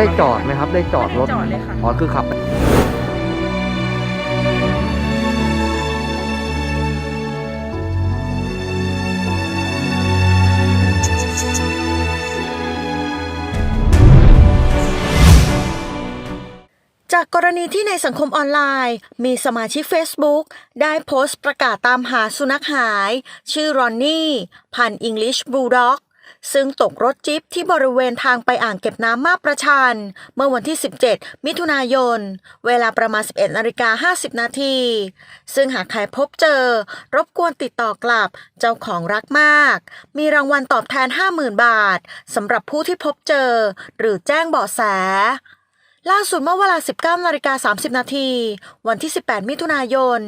ได้จอดไหมครับ ได้จอดรถไม่ได้จอดเลยค่ะ อ๋อคือขับจากกรณีที่ในสังคมออนไลน์ มีสมาชิก Facebook ได้โพสต์ประกาศตามหาสุนัขหาย ชื่อรอนนี่ พันธุ์ English Bulldog ซึ่งตกรถจิ๊บที่บริเวณทางไปอ่างเก็บน้ำมาประชัน เมื่อวันที่ 17 มิถุนายน เวลาประมาณ 11นาฬิกา50 นาที ซึ่งหากใครพบเจอ รบกวนติดต่อกลับเจ้าของรักมาก มีรางวัลตอบแทน 50,000 บาทสำหรับผู้ที่พบเจอ หรือแจ้งเบาะแส ล่าสุดเมื่อเวลา 19นาฬิกา30 นาที วันที่ 18 มิถุนายน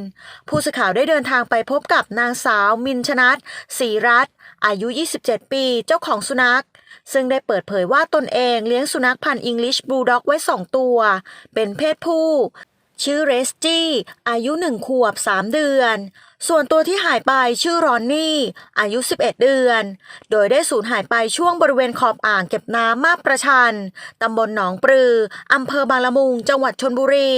ผู้สื่อข่าวได้เดินทางไปพบกับนางสาว มินชนัทศรีรัตน์อายุ 27 ปี เจ้าของสุนัข ซึ่งได้เปิดเผยว่าตนเองเลี้ยงสุนัขพันธุ์ English Bulldog ไว้ 2 ตัว เป็นเพศผู้ ชื่อเรสจี้ อายุ 1 ขวบ 3 เดือน ส่วนตัวที่หายไปชื่อรอนนี่ อายุ 11 เดือน โดยได้สูญหายไปช่วงบริเวณขอบอ่างเก็บน้ำมาประชัน ตำบลหนองปลือ อำเภอบางละมุง จังหวัดชนบุรี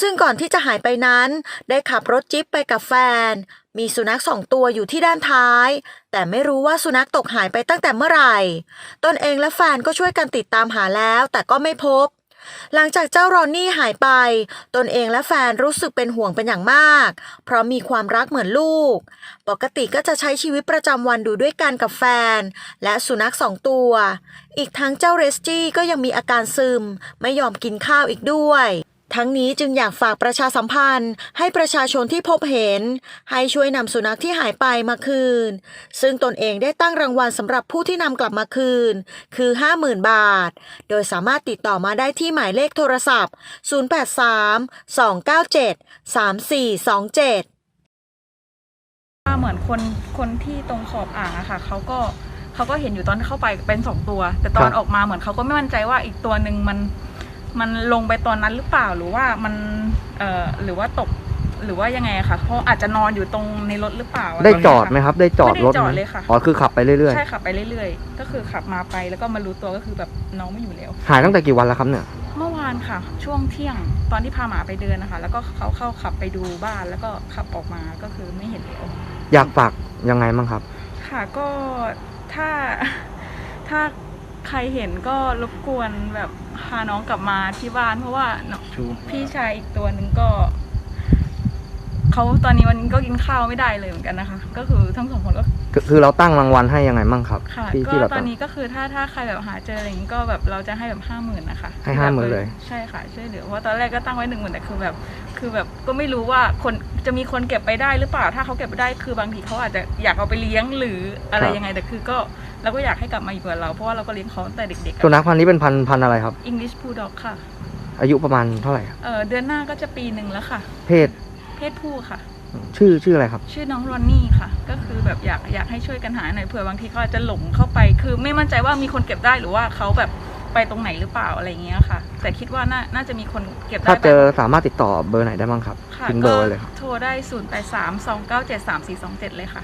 ซึ่งก่อนที่จะหายไปนั้น ได้ขับรถจิ๊บไปกับแฟน มีสุนัขสองตัวอยู่ที่ด้านท้าย แต่ไม่รู้ว่าสุนัขตกหายไปตั้งแต่เมื่อไหร่ ตนเองและแฟนก็ช่วยกันติดตามหาแล้ว แต่ก็ไม่พบ หลังจากเจ้ารอนนี่หายไป ตนเองและแฟนรู้สึกเป็นห่วงเป็นอย่างมาก เพราะมีความรักเหมือนลูก ปกติก็จะใช้ชีวิตประจำวันดูด้วยกันกับแฟน และสุนัขสองตัว อีกทั้งเจ้าเรสจี้ก็ยังมีอาการซึม ไม่ยอมกินข้าวอีกด้วย ทั้งนี้จึงอยากฝากประชาสัมพันธ์ ให้ประชาชนที่พบเห็น ให้ช่วยนำสุนัขที่หายไปมาคืน ซึ่งตนเองได้ตั้งรางวัลสำหรับผู้ที่นำกลับมาคืน คือ 50,000 บาท โดยสามารถติดต่อมาได้ที่หมายเลขโทรศัพท์ 083 297 3427ว่าเหมือนคนคนที่ตรงขอบอ่างอะค่ะเขาก็เขาก็เห็นอยู่ตอนที่เข้าไปเป็นสองตัว แต่ตอนครับออกมาเหมือนเขาก็ไม่มั่นใจว่าอีกตัวหนึ่งมัน มันลงไปตอนนั้นหรือเปล่าหรือว่ามันเอ่อหรือว่าตกหรือว่ายังไงอะค่ะเพราะอาจจะนอนอยู่ตรงในรถหรือเปล่าได้ะรจอดไหมครับ ได้จอดรถไม่ได้จอดไหมเลยค่ะอ๋อคือขับไปเรื่อยใช่ขับไปเรื่อยๆ ก็คือขับมาไปแล้วก็มารู้ตัวก็คือแบบน้องไม่อยู่แล้ว ๆ หายตั้งแต่กี่วันแล้วครับเนี่ย เมื่อวานค่ะ ช่วงเที่ยงตอนที่พาหมาไปเดินนะคะ แล้วก็เขาเข้าขับไปดูบ้านแล้วก็ขับออกมาก็คือไม่เห็นแล้ว อยากฝากยังไงบ้างครับ ค่ะก็ถ้าถ้า ใครเห็นก็รบกวนแบบพาน้องกลับมาที่บ้าน เพราะว่าน้องพี่ชายอีกตัวหนึ่งก็เขาตอนนี้วันนี้ก็กินข้าวไม่ได้เลยเหมือนกันนะคะ ก็คือทั้งสองคนก็คือคือเราตั้งรางวัลให้ยังไงบ้างครับค่ะที่ก็ที่เราตอตั้นงนี้ก็คือถ้าถ้าใครแบบหาเจออะไรอย่างนี้ก็แบบเราจะให้แบบห้าหมื่นนะคะให้ที่แบบ50,000เลย ใช่ค่ะช่วยเหลือเพราะตอนแรกก็ตั้งไว้หนึ่งหมื่นแต่คือแบบ คือแบบก็ไม่รู้ว่าคนจะมีคนเก็บไปได้หรือเปล่าถ้าเขาเก็บไปได้คือบางทีเขาอาจจะอยากเอาไปเลี้ยงหรืออะไรยังไงแต่คือก็ เราก็อยากให้กลับมาอยู่กับเราเพราะว่าเราก็เลี้ยงเขาตั้งแต่เด็กๆสุนัขพันธุ์นี้เป็นพันธุ์พันธุ์อะไรครับอังกฤษพูด็อกค่ะอายุประมาณเท่าไหร่ครับเออเดือนหน้าก็จะปีหนึ่งแล้วค่ะ เพศเพศผู้ค่ะ ชื่อชื่ออะไรครับ ชื่อน้องรอนนี่ค่ะ ก็คือแบบอยากอยากให้ช่วยกันหาหน่อยเผื่อบางทีเขาอาจจะหลงเข้าไป คือไม่มั่นใจว่ามีคนเก็บได้หรือว่าเขาแบบไปตรงไหนหรือเปล่าอะไรอย่างเงี้ยค่ะ แต่คิดว่าน่าน่าจะมีคนเก็บได้ถ้าเจอแบบสามารถติดต่อเบอร์ไหนได้บ้างครับค่ะทิ้งเบอก็ร์ไว้เลยครับโทรได้ 0 8 3 2 9 7 3 4 2 7 เลยค่ะ